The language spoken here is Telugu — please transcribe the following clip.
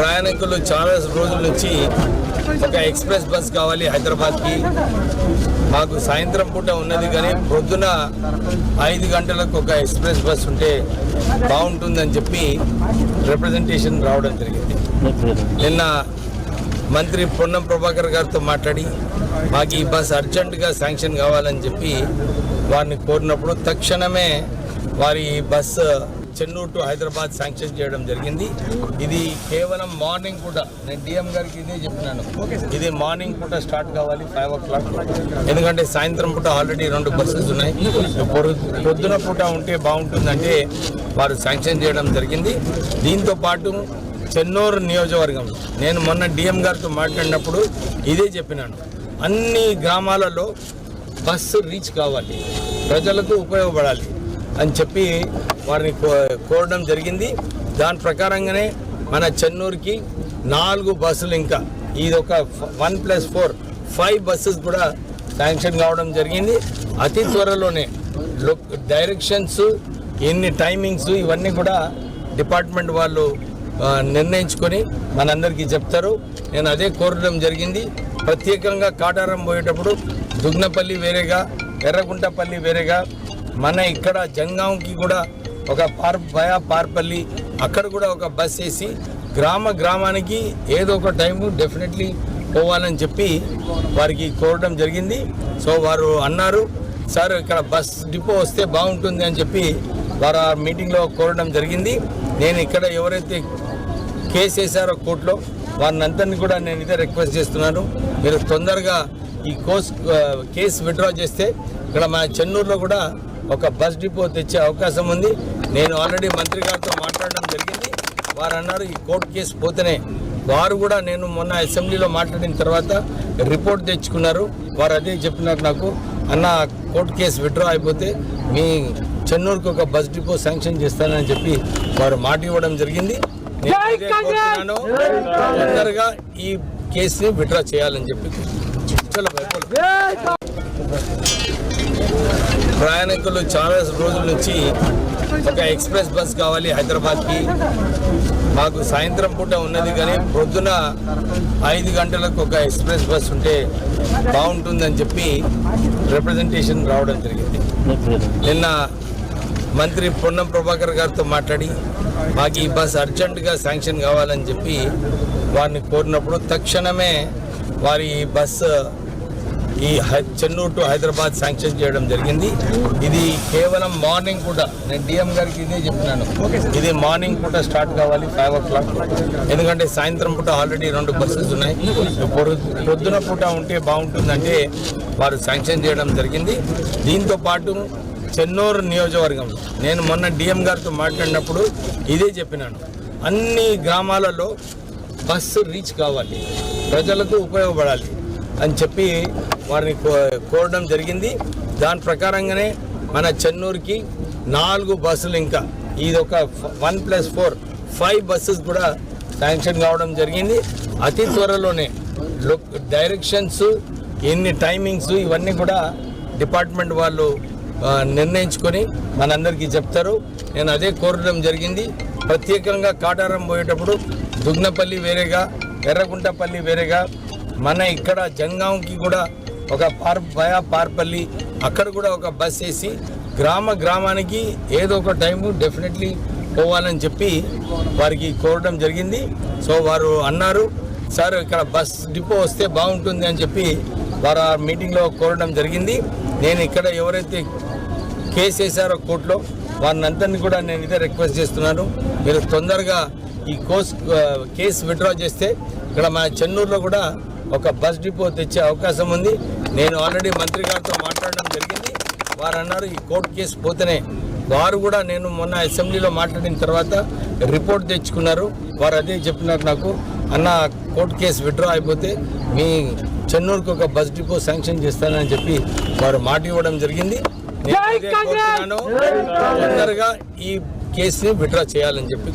ప్రయాణికులు చాలా రోజుల నుంచి ఒక ఎక్స్ప్రెస్ బస్ కావాలి హైదరాబాద్కి. మాకు సాయంత్రం పూట ఉన్నది కానీ పొద్దున ఐదు గంటలకు ఒక ఎక్స్ప్రెస్ బస్ ఉంటే బాగుంటుందని చెప్పి రిప్రజెంటేషన్ రావడం జరిగింది. నిన్న మంత్రి పొన్నం ప్రభాకర్ గారితో మాట్లాడి మాకు ఈ బస్ అర్జెంటుగా శాంక్షన్ కావాలని చెప్పి వారిని కోరినప్పుడు తక్షణమే వారి ఈ bus Chennur to Hyderabad sanction చేయడం జరిగింది. ఇది కేవలం మార్నింగ్ పూట. నేను డిఎం గారికి ఇదే చెప్పినాను. ఇది మార్నింగ్ పూట స్టార్ట్ కావాలి ఫైవ్ ఓ క్లాక్ ఎందుకంటే సాయంత్రం పూట ఆల్రెడీ రెండు బస్సెస్ ఉన్నాయి. పొద్దు- పొద్దున పూట ఉంటే బాగుంటుందంటే వారు శాంక్షన్ చేయడం జరిగింది. దీంతో పాటు చెన్నూరు నియోజకవర్గం. నేను మొన్న డిఎం గారితో మాట్లాడినప్పుడు ఇదే చెప్పినాను. అన్ని గ్రామాలలో బస్సు రీచ్ కావాలి. ప్రజలకు ఉపయోగపడాలి. అని చెప్పి వారిని కో- కోరడం జరిగింది. దాని ప్రకారంగానే మన చెన్నూరుకి నాలుగు బస్సులు ఇంకా ఇది ఒక one plus four five buses కూడా శాంక్షన్ కావడం జరిగింది. అతి త్వరలోనే డైరెక్షన్స్ ఎన్ని టైమింగ్స్ ఇవన్నీ కూడా డిపార్ట్మెంట్ వాళ్ళు నిర్ణయించుకొని మనందరికీ చెప్తారు. నేను అదే కోరడం జరిగింది. ప్రత్యేకంగా కాటారం పోయేటప్పుడు దుగ్నపల్లి వేరేగా ఎర్రగుంటపల్లి వేరేగా మన ఇక్కడ జంగాంకి కూడా ఒక పార్ భయా పార్పల్లి అక్కడ కూడా ఒక బస్ వేసి గ్రామ గ్రామానికి ఏదో ఒక టైము డెఫినెట్లీ పోవాలని చెప్పి వారికి కోరడం జరిగింది. సో వారు అన్నారు సార్ ఇక్కడ బస్ డిపో వస్తే బాగుంటుంది అని చెప్పి వారు ఆ మీటింగ్లో కోరడం జరిగింది. నేను ఇక్కడ ఎవరైతే కేసు వేశారో కోర్టులో వారిని అందరినీ కూడా నేను ఇదే రిక్వెస్ట్ చేస్తున్నాను. మీరు తొందరగా ఈ కోర్స్ కేసు విత్డ్రా చేస్తే ఇక్కడ మా చెన్నూరులో కూడా ఒక బస్ డిపో తెచ్చే అవకాశం ఉంది. నేను ఆల్రెడీ మంత్రి గారితో మాట్లాడడం జరిగింది. వారు అన్నారు ఈ కోర్టు కేసు పోతేనే వారు కూడా నేను మొన్న అసెంబ్లీలో మాట్లాడిన తర్వాత రిపోర్ట్ తెచ్చుకున్నారు. వారు అదే చెప్పినారు నాకు. అన్న కోర్టు కేసు విత్డ్రా అయిపోతే మీ చెన్నూరుకు ఒక బస్ డిపో శాంక్షన్ చేస్తానని చెప్పి వారు మాట ఇవ్వడం జరిగింది. నేను. తొందరగా ఈ కేసుని విత్డ్రా చేయాలని చెప్పి. చలో. ప్రయాణికులు చాలా రోజుల నుంచి ఒక ఎక్స్ప్రెస్ బస్ కావాలి హైదరాబాద్కి. మాకు సాయంత్రం పూట ఉన్నది కానీ పొద్దున ఐదు గంటలకు ఒక ఎక్స్ప్రెస్ బస్ ఉంటే బాగుంటుందని చెప్పి రిప్రజెంటేషన్ రావడం జరిగింది. నిన్న మంత్రి పొన్నం ప్రభాకర్ గారితో మాట్లాడి మాకు ఈ బస్ అర్జెంటుగా శాంక్షన్ కావాలని చెప్పి వారిని కోరినప్పుడు తక్షణమే వారి బస్సు ఈ హై- చెన్నూరు టు హైదరాబాద్ శాంక్షన్ చేయడం జరిగింది. ఇది కేవలం మార్నింగ్ పూట నేను డిఎం గారికి ఇదే చెప్పినాను ఇది మార్నింగ్ పూట స్టార్ట్ కావాలి ఫైవ్ ఓ క్లాక్ ఎందుకంటే సాయంత్రం పూట ఆల్రెడీ రెండు బస్సెస్ ఉన్నాయి. పొద్దు- పొద్దున పూట ఉంటే బాగుంటుందంటే వారు శాంక్షన్ చేయడం జరిగింది. దీంతో పాటు చెన్నూరు నియోజకవర్గం నేను మొన్న డిఎం గారితో మాట్లాడినప్పుడు ఇదే చెప్పినాను. అన్ని గ్రామాలలో బస్సు రీచ్ కావాలి. ప్రజలకు ఉపయోగపడాలి. అని చెప్పి వారిని కో- కోరడం జరిగింది. దాని ప్రకారంగానే మన చెన్నూరుకి నాలుగు బస్సులు ఇంకా ఇది ఒక one plus four five buses కూడా శాంక్షన్ కావడం జరిగింది. అతి త్వరలోనే డైరెక్షన్స్ ఎన్ని టైమింగ్స్ ఇవన్నీ కూడా డిపార్ట్మెంట్ వాళ్ళు నిర్ణయించుకొని మనందరికీ చెప్తారు. నేను అదే కోరడం జరిగింది. ప్రత్యేకంగా కాటారం పోయేటప్పుడు దుగ్నపల్లి వేరేగా ఎర్రగుంటపల్లి వేరేగా మన ఇక్కడ జంగాంకి కూడా ఒక పార్ భయా పార్పల్లి అక్కడ కూడా ఒక బస్ వేసి గ్రామ గ్రామానికి ఏదో ఒక టైము డెఫినెట్లీ పోవాలని చెప్పి వారికి కోరడం జరిగింది. సో వారు అన్నారు సార్ ఇక్కడ బస్ డిపో వస్తే బాగుంటుంది అని చెప్పి వారు ఆ మీటింగ్లో కోరడం జరిగింది. నేను ఇక్కడ ఎవరైతే కేసు వేశారో కోర్టులో వారిని అందరినీ కూడా నేను ఇదే రిక్వెస్ట్ చేస్తున్నాను. మీరు తొందరగా ఈ కోర్స్ కేసు విత్డ్రా చేస్తే ఇక్కడ మన చెన్నూరులో కూడా ఒక బస్ డిపో తెచ్చే అవకాశం ఉంది. నేను ఆల్రెడీ మంత్రి గారితో మాట్లాడడం జరిగింది. వారు అన్నారు ఈ కోర్టు కేసు పోతేనే వారు కూడా నేను మొన్న అసెంబ్లీలో మాట్లాడిన తర్వాత రిపోర్ట్ తెచ్చుకున్నారు. వారు అదే చెప్పినారు నాకు. అన్న కోర్టు కేసు విత్డ్రా అయిపోతే మీ చెన్నూరుకు ఒక బస్ డిపో శాంక్షన్ చేస్తానని చెప్పి వారు మాట ఇవ్వడం జరిగింది. నేను. తొందరగా ఈ కేసుని విత్డ్రా చేయాలని చెప్పి.